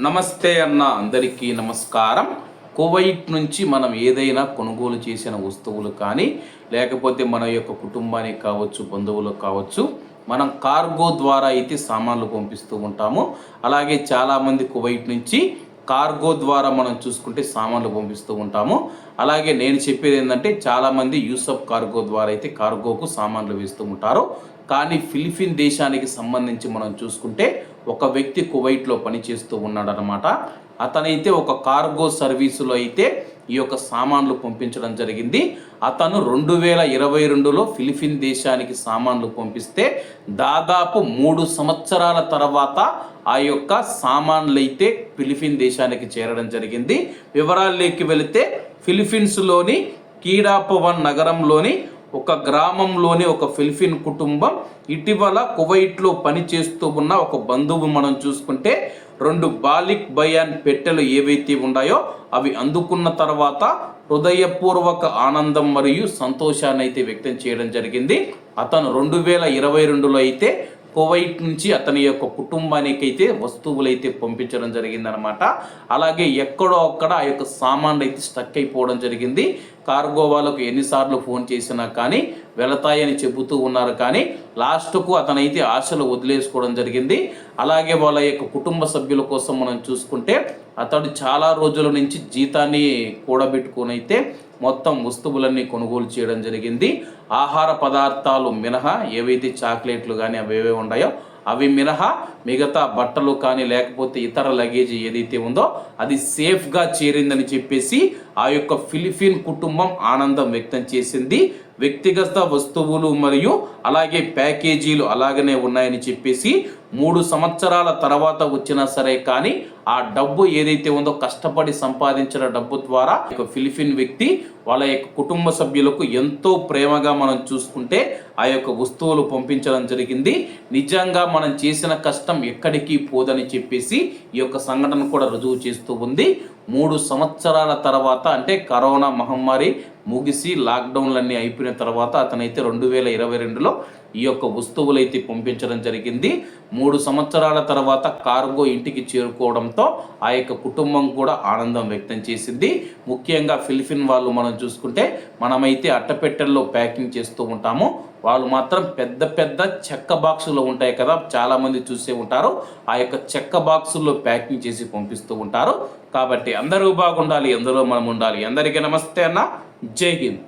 నమస్తే అన్న అందరికీ నమస్కారం. కువైట్ నుంచి మనం ఏదైనా కొనుగోలు చేసిన వస్తువులు కానీ లేకపోతే మన యొక్క కుటుంబానికి కావచ్చు బంధువులకు కావచ్చు మనం కార్గో ద్వారా అయితే సామాన్లు పంపిస్తూ ఉంటాము. అలాగే చాలామంది కువైట్ నుంచి కార్గో ద్వారా మనం చూసుకుంటే సామాన్లు పంపిస్తూ ఉంటాము. అలాగే నేను చెప్పేది ఏంటంటే చాలామంది యూసఫ్ కార్గో ద్వారా అయితే కార్గోకు సామాన్లు వేస్తూ ఉంటారు. కానీ ఫిలిపిన్ దేశానికి సంబంధించి మనం చూసుకుంటే ఒక వ్యక్తి కువైట్లో పనిచేస్తూ ఉన్నాడనమాట అతనైతే ఒక కార్గో సర్వీసులో అయితే ఈ యొక్క సామాన్లు పంపించడం జరిగింది. అతను రెండు వేల ఇరవై రెండులో ఫిలిపిన్ దేశానికి సామాన్లు పంపిస్తే దాదాపు మూడు సంవత్సరాల తర్వాత ఆ యొక్క సామాన్లు అయితే ఫిలిపిన్ దేశానికి చేరడం జరిగింది. వివరాల్లోకి వెళితే ఫిలిపిన్స్లోని కీడాపవన్ నగరంలోని ఒక గ్రామంలోని ఒక ఫిలిపిన్ కుటుంబం ఇటీవల కువైట్లో పనిచేస్తూ ఉన్న ఒక బంధువు మనం చూసుకుంటే రెండు బాలిక్ బయాన్ పెట్టెలు ఏవైతే ఉన్నాయో అవి అందుకున్న తర్వాత హృదయపూర్వక ఆనందం మరియు సంతోషాన్ని అయితే వ్యక్తం చేయడం జరిగింది. అతను రెండు వేల ఇరవై రెండులో అయితే కువైట్ నుంచి అతని యొక్క కుటుంబానికి అయితే వస్తువులు అయితే పంపించడం జరిగిందనమాట అలాగే ఎక్కడో అక్కడ ఆ యొక్క సామాన్లు అయితే స్టక్ అయిపోవడం జరిగింది. కార్గో వాళ్ళకు ఎన్నిసార్లు ఫోన్ చేసినా కానీ వెళతాయని చెబుతూ ఉన్నారు కానీ లాస్ట్కు అతనైతే ఆశలు వదిలేసుకోవడం జరిగింది. అలాగే వాళ్ళ యొక్క కుటుంబ సభ్యుల కోసం మనం చూసుకుంటే అతడు చాలా రోజుల నుంచి జీతాన్ని కూడబెట్టుకొని అయితే మొత్తం వస్తువులన్నీ కొనుగోలు చేయడం జరిగింది. ఆహార పదార్థాలు మినహా ఏవైతే చాక్లెట్లు కానీ అవేవే ఉన్నాయో అవి మినహా మిగతా బట్టలు కానీ లేకపోతే ఇతర లగేజ్ ఏదైతే ఉందో అది సేఫ్గా చేరిందని చెప్పేసి ఆ యొక్క ఫిలిపిన్ కుటుంబం ఆనందం వ్యక్తం చేసింది. వ్యక్తిగత వస్తువులు మరియు అలాగే ప్యాకేజీలు అలాగనే ఉన్నాయని చెప్పేసి మూడు సంవత్సరాల తర్వాత వచ్చినా సరే కానీ ఆ డబ్బు ఏదైతే ఉందో కష్టపడి సంపాదించిన డబ్బు ద్వారా ఒక ఫిలిపిన్ వ్యక్తి వాళ్ళ యొక్క కుటుంబ సభ్యులకు ఎంతో ప్రేమగా మనం చూసుకుంటే ఆ యొక్క వస్తువులు పంపించడం జరిగింది. నిజంగా మనం చేసిన కష్టం ఎక్కడికి పోదని చెప్పేసి ఈ యొక్క సంఘటన కూడా రుజువు చేస్తూ ఉంది. మూడు సంవత్సరాల తర్వాత అంటే కరోనా మహమ్మారి ముగిసి లాక్డౌన్లన్నీ అయిపోయిన తర్వాత అతనైతే రెండు వేల ఇరవై రెండులో ఈ యొక్క వస్తువులు అయితే పంపించడం జరిగింది. మూడు సంవత్సరాల తర్వాత కార్గో ఇంటికి చేరుకోవడంతో ఆ యొక్క కుటుంబం కూడా ఆనందం వ్యక్తం చేసింది. ముఖ్యంగా ఫిలిపిన్ వాళ్ళు మనం చూసుకుంటే మనమైతే అట్టపెట్టెల్లో ప్యాకింగ్ చేస్తూ ఉంటాము. వాళ్ళు మాత్రం పెద్ద పెద్ద చెక్క బాక్సులు ఉంటాయి కదా చాలామంది చూసే ఉంటారు. ఆ యొక్క చెక్క బాక్సుల్లో ప్యాకింగ్ చేసి పంపిస్తూ ఉంటారు. కాబట్టి అందరూ బాగుండాలి ఎందులో మనం ఉండాలి. అందరికీ నమస్తే అన్న. జై హింద్.